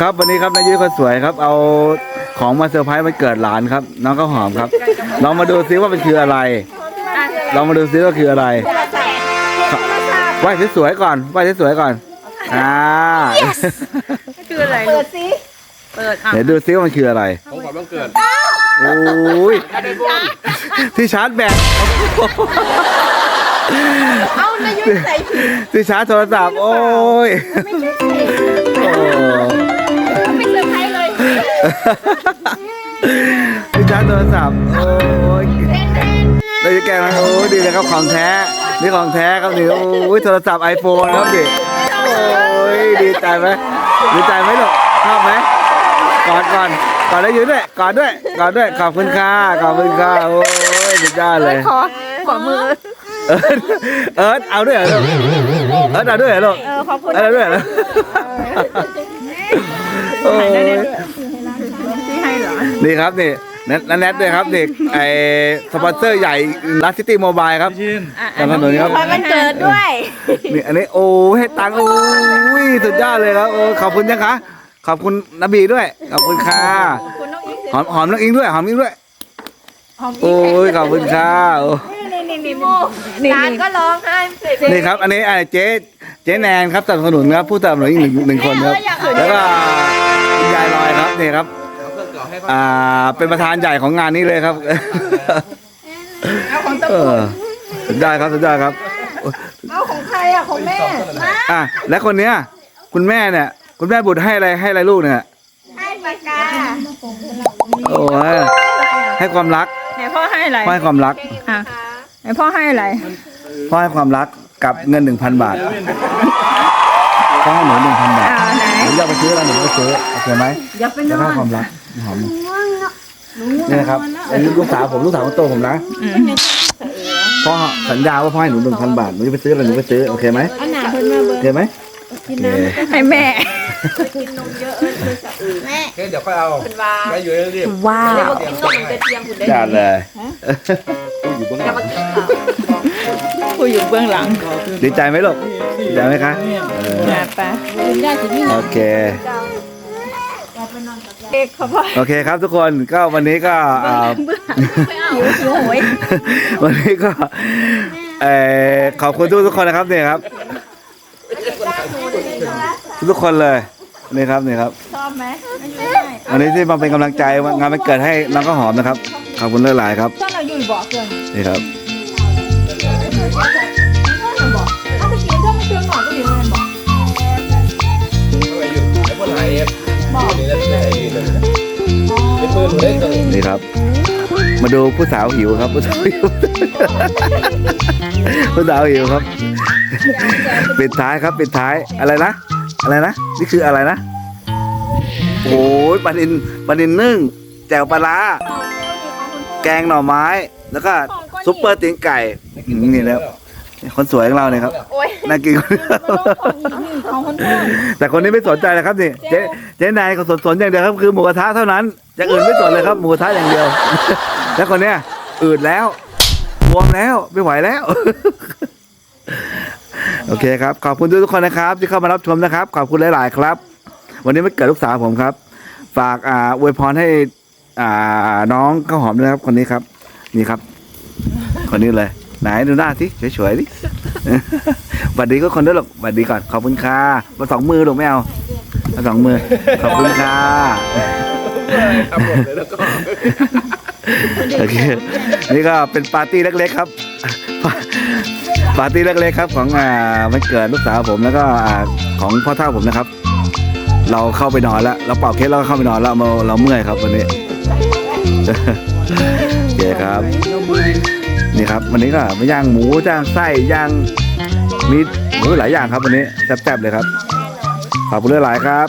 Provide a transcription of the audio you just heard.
ครับวันนี้ครับนายยุ้ยคนสวยครับ เอาของมาเซอร์ไพรส์วันเกิดหลานครับ น้องข้าวหอมครับลองมาดูซิว่ามันคืออะไรลองมาดูซิว่าคืออะไรไหว้สวยๆก่อนไหว้สวยๆก่อนอ่าคืออะไรเปิดสิเปิดอะเดี๋ยวดูซิว่ามันคืออะไรของขวัญวันเกิดโอ้ยที่ชาร์จแบตเอานายยุ้ยใส่ผิดที่ชาร์จโทรศัพท์โอ้ยไม่ใช่ใส่โอ้ ไม่เซอร์ไพรส์เลยที่ชาร์จโทรศัพท์โอ้ยเราจะแกล้งมันโอ้ยดีเลยครับของแท้นี่ของแท้ครับนี่โอ้ยโทรศัพท์ไอโฟนครับดิโอ้ยดีใจไหมดีใจไหมลูกชอบไหมกอดก่อนกอดได้ยืนด้วยกอดด้วยกอดด้วยขอบคุณค่ะขอบคุณค่ะโอ้ยสุดยอดเลยขอขอมือเอิร์ธเอิร์ธเอาด้วยเหรอลูกเอิร์ธเอาด้วยเหรอลูกเออขอบคุณเอาด้วยเหรอโอ้ย ที่ให้เหรอนี่ครับนี่นันนันแนทด้วยครับนี่ไอสปอนเซอร์ใหญ่รัสซิตี้โมบายครับอะสนับสนุนครับวันเกิดด้วยนี่อันนี้โอ้ให้ตังค์โอ้ยสุดยอดเลยครับโอ้ขอบคุณนะคะขอบคุณนบีด้วยขอบคุณค่ะหอมหอมน้องอิงด้วยหอมอิงด้วยโอ้ยขอบคุณค่ะโอ้นี่ร้านก็ร้องไห้เสร็จนี่ครับ อันนี้ไอ้เจ๊เจ๊แนนครับสนับสนุนครับผู้สนับสนุนอีกหนึ่งหนึ่งคนครับ แล้วก็คุณยายลอยครับนี่ครับเอาเครื่องเก่าให้เขาอ่าเป็นประธานใหญ่ของงานนี้เลยครับเออสุดยอดครับสุดยอดครับเอาของใครอะของแม่อะและคนเนี้ยคุณแม่เนี่ย คุณแม่บุตรให้อะไรให้อะไรลูกเนี่ยให้ปากกาโอ้ยให้ความรักไหนพ่อให้อะไรพ่อให้ความรักอะไหนพ่อให้อะไรพ่อให้ความรัก กับเงินหนึ่งพันบาทพ่อให้หนูหนึ่งพันบาทอ่าไหนหนูอยากไปซื้ออะไรหนูก็ซื้อโอเคไหมอย่าไปนแล้วอให้นความรักหอมนี่นะครับอันนี้ลูกสาวผมลูกสาวคนโตผมนะอืมพ่อสัญญาว่าพ่อให้หนูหนึ่งพันบาทหนูจะไปซื้ออะไรหนูก็ซื้อโอเคไหมอันหนาเพิ่นมาเบิโอเคไหมโอเคให้แม่แม่โอเคเดี๋ยวค่อยเอาไว้อยู่เรียบว้าวกินนมกระเทียมคุณได้จัดเลยผู้อ ยู่เบื้องหลังดีใจไหมลูกดีใจไหมคะเออนะไปโอเค เอกเขาพ่อโอเคครับทุกคนก็วันนี้ก็อ่า หิวหิวโหย วันนี้ก็เอ่อขอบคุณทุกทุกๆคนนะครับเนี่ยครับ ทุกๆคนเลยนี่ครับนี่ครับชอบไหมวันนี้ที่มาเป็นกำลังใจงานวันเกิดให้น้องข้าวหอมนะครับขอบคุณหลายๆครับ ชอบเราอยู่บ่อเกินนี่ครับ ไอ้พวกไหนเอฟนี่นั่นไอ้นี่นั่นเป็นปืนหนูได้เกิดนี่ครับ มาดูผู้สาวหิวครับ ผู้สาวหิวผู้สาวหิวครับปิดท้ายครับปิดท้ายอะไรนะอะไรนะนี่คืออะไรนะโอ้ยปลาดินปลาดินนึ่งแจ่วปลาร้าแกงหน่อไม้ แล้วก็ซุปเปอร์ตีนไก่อืมนี่แล้ว คนสวยของเราเนี่ยครับน่ากินของคนอื่นแต่คนนี้ไม่สนใจเลยครับนี่เจ๊เจ๊นายก็สนสนอย่างเดียวครับคือหมูกระทะเท่านั้นอย่างอื่นไม่สนเลยครับหมูกระทะอย่างเดียว แล้วคนเนี้ยอืดแล้วบวมแล้วไม่ไหวแล้ว โอเคครับ ขอบคุณทุกๆคนนะครับ ที่เข้ามารับชมนะครับ ขอบคุณหลาย ๆ ครับ วันนี้ไม่เกิดลูกสาวผมครับ ฝากอ่าอวยพรให้อ่าน้องข้าวหอมด้วยครับ คนนี้ครับ นี่ครับ คนนี้เลย ไหนดูหน้าสิสวยๆดิบัดดีก็คนด้วยหรอกบัดดีก่อนขอบคุณค่ะมาสองมือหรอกไม่เอามาสองมือขอบคุณค่ะทำหมดเลยแล้วก็โอเคนี่ก็เป็นปาร์ตี้เล็กๆครับปาร์ตี้เล็กๆครับของอ่าวันเกิดลูกสาวผมแล้วก็อ่าของพ่อเท่าผมนะครับ เราเข้าไปนอนแล้วเราเป่าเค้กแล้วก็เข้าไปนอนแล้วเราเราเมื่อยครับวันนี้โอเคครับ นี่ครับวันนี้ก็มาย่างหมูย่างไส้ย่างมีหมูหลายอย่างครับวันนี้แซ่บๆเลยครับขอบคุณหลายๆครับ